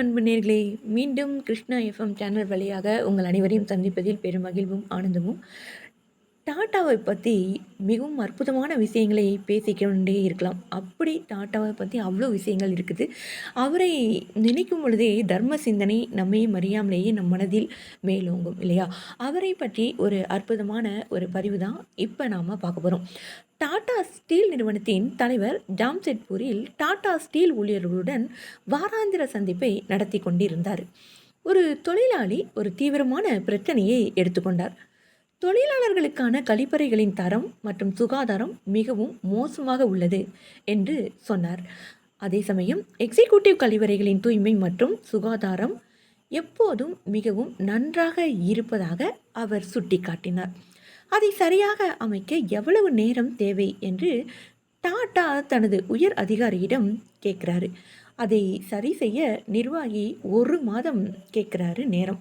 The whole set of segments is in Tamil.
அன்பு நேர்களே மீண்டும் கிருஷ்ணா எஃப்எம் சேனல் வழியாக உங்கள் அனைவரையும் சந்திப்பதில் பெரும் மகிழ்வும் ஆனந்தமும். டாட்டாவை பற்றி மிகவும் அற்புதமான விஷயங்களை பேசிக்கொண்டே இருக்கலாம். அப்படி டாட்டாவை பற்றி அவ்வளோ விஷயங்கள் இருக்குது. அவரை நினைக்கும் பொழுதே தர்ம சிந்தனை நம்மையும் அறியாமலேயே நம் மனதில் மேலோங்கும் இல்லையா? அவரை பற்றி ஒரு அற்புதமான ஒரு பதிவு தான் இப்போ நாம் பார்க்க போகிறோம் டாடா ஸ்டீல் நிறுவனத்தின் தலைவர் ஜாம்செட்பூரில் டாடா ஸ்டீல் ஊழியர்களுடன் வாராந்திர சந்திப்பை நடத்தி கொண்டிருந்தார். ஒரு தொழிலாளி ஒரு தீவிரமான பிரச்சனையை எடுத்துக்கொண்டார். தொழிலாளர்களுக்கான கழிப்பறைகளின் தரம் மற்றும் சுகாதாரம் மிகவும் மோசமாக உள்ளது என்று சொன்னார். அதே சமயம் எக்ஸிக்யூட்டிவ் கழிவறைகளின் தூய்மை மற்றும் சுகாதாரம் எப்போதும் மிகவும் நன்றாக இருப்பதாக அவர் சுட்டிக்காட்டினார். அதை சரியாக அமைக்க எவ்வளவு நேரம் தேவை என்று டாடா தனது உயர் அதிகாரியிடம் கேட்குறாரு. அதை சரி செய்ய நிர்வாகி ஒரு மாதம் கேட்குறாரு நேரம்.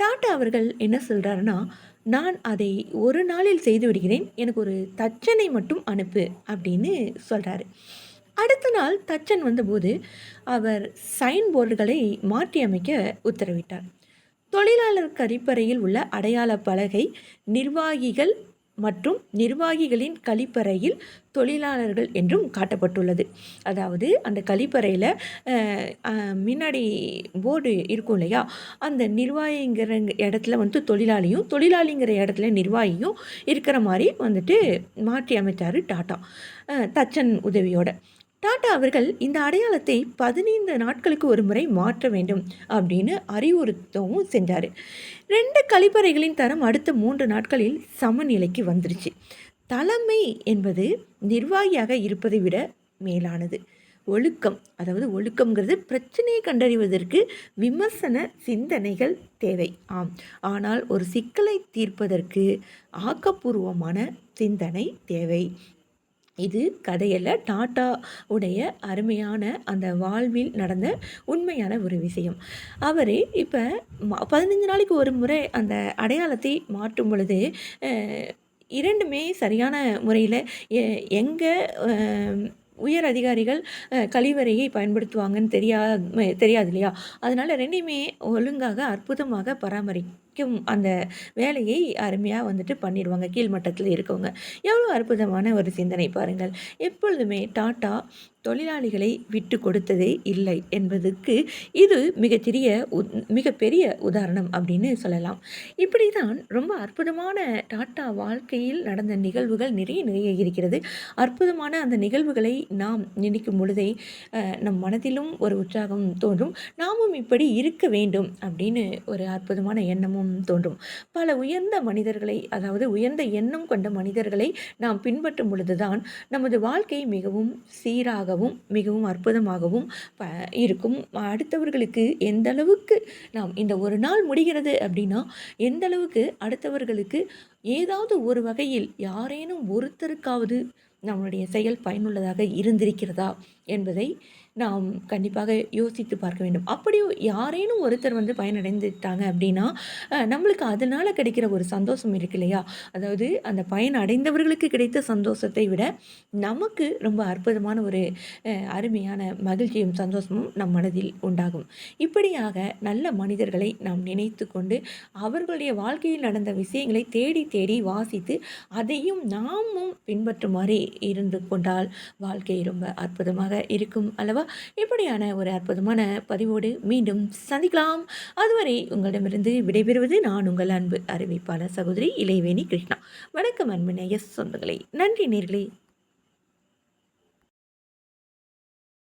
டாட்டா அவர்கள் என்ன சொல்கிறாருன்னா நான் அதை ஒரு நாளில் செய்து விடுகிறேன். எனக்கு ஒரு தச்சனை மட்டும் அனுப்பு அப்படின்னு சொல்கிறாரு அடுத்த நாள் தச்சன் வந்தபோது அவர் சைன் போர்டுகளை மாற்றி அமைக்க உத்தரவிட்டார். தொழிலாளர் கழிப்பறையில் உள்ள அடையாள பலகை நிர்வாகிகள் மற்றும் நிர்வாகிகளின் கழிப்பறையில் தொழிலாளர்கள் என்றும் காட்டப்பட்டுள்ளது. அதாவது அந்த கழிப்பறையில் முன்னாடி போர்டு இருக்கும் இல்லையா? அந்த நிர்வாகிங்கிற இடத்துல வந்து தொழிலாளியும் தொழிலாளிங்கிற இடத்துல நிர்வாகியும் இருக்கிற மாதிரி வந்துட்டு மாற்றி அமைத்தார் டாட்டா. தச்சன் உதவியோட. டாடா அவர்கள் இந்த அடையாளத்தை பதினைந்து நாட்களுக்கு ஒரு முறை மாற்ற வேண்டும் அப்படின்னு அறிவுறுத்தவும் செஞ்சார் ரெண்டு கழிப்பறைகளின் தரம் அடுத்த மூன்று நாட்களில் சமநிலைக்கு வந்துருச்சு. தலைமை என்பது நிர்வாகியாக இருப்பதை விட மேலானது. ஒழுக்கம் அதாவது ஒழுக்கம்ங்கிறது பிரச்சனையை கண்டறிவதற்கு விமர்சன சிந்தனைகள் தேவை. ஆம் ஆனால் ஒரு சிக்கலை தீர்ப்பதற்கு ஆக்கப்பூர்வமான சிந்தனை தேவை. இது கதையில் டாட்டா உடைய அருமையான அந்த வாழ்வில் நடந்த உண்மையான ஒரு விஷயம். அவர் இப்போ பதினஞ்சு நாளைக்கு ஒரு முறை அந்த அடையாளத்தை மாற்றும் பொழுது இரண்டுமே சரியான முறையில் எங்கே உயர் அதிகாரிகள் கழிவறையை பயன்படுத்துவாங்கன்னு தெரியா தெரியாது இல்லையா? அதனால் ரெண்டையுமே ஒழுங்காக அற்புதமாக பராமரிக்கும் அந்த வேலையை அருமையாக வந்துட்டு பண்ணிடுவாங்க கீழ்மட்டத்தில் இருக்கவங்க. எவ்வளோ அற்புதமான ஒரு சிந்தனை பாருங்கள். எப்பொழுதுமே டாட்டா தொழிலாளிகளை விட்டு கொடுத்ததே இல்லை என்பதற்கு இது மிகச்சிறிய மிகப்பெரிய உதாரணம் அப்படின்னு சொல்லலாம். இப்படி தான் ரொம்ப அற்புதமான டாட்டா வாழ்க்கையில் நடந்த நிகழ்வுகள் நிறைய நிறைய இருக்கிறது. அற்புதமான அந்த நிகழ்வுகளை நாம் நினைக்கும் பொழுதே நம் மனதிலும் ஒரு உற்சாகம் தோன்றும். நாமும் இப்படி இருக்க வேண்டும் அப்படின்னு ஒரு அற்புதமான எண்ணமும் தோன்றும். பல உயர்ந்த மனிதர்களை அதாவது உயர்ந்த எண்ணம் கொண்ட மனிதர்களை நாம் பின்பற்றும் பொழுதுதான் நமது வாழ்க்கை மிகவும் சீராகவும் மிகவும் அற்புதமாகவும் ப இருக்கும். அடுத்தவர்களுக்கு எந்த அளவுக்கு நாம் இந்த ஒரு நாள் முடிகிறது அப்படின்னா எந்த அளவுக்கு அடுத்தவர்களுக்கு ஏதாவது ஒரு வகையில் யாரேனும் ஒருத்தருக்காவது நம்மளுடைய செயல் பயனுள்ளதாக இருந்திருக்கிறதா? என்பதை நாம் கண்டிப்பாக யோசித்து பார்க்க வேண்டும். அப்படி யாரேனும் ஒருத்தர் வந்து பயனடைந்துட்டாங்க அப்படின்னா நம்மளுக்கு அதனால் கிடைக்கிற ஒரு சந்தோஷம் இருக்கு இல்லையா? அதாவது அந்த பயன் அடைந்தவர்களுக்கு கிடைத்த சந்தோஷத்தை விட நமக்கு ரொம்ப அற்புதமான ஒரு அருமையான மகிழ்ச்சியும் சந்தோஷமும் நம் மனதில் உண்டாகும். இப்படியாக நல்ல மனிதர்களை நாம் நினைத்து கொண்டு அவர்களுடைய வாழ்க்கையில் நடந்த விஷயங்களை தேடி தேடி வாசித்து அதையும் நாமும் பின்பற்றுமாறு இருந்து கொண்டால் வாழ்க்கை ரொம்ப அற்புதமாக இருக்கும் அல்லவா? இப்படியான ஒரு அற்புதமான பதிவோடு மீண்டும் சந்திக்கலாம். அதுவரை உங்களிடமிருந்து விடைபெறுவது நான் உங்கள் அன்பு அறிவிப்பாளர் சகோதரி இளைவேணி கிருஷ்ணா. வணக்கம் அன்பு நேய சொந்தங்களை. நன்றி நேர்களே.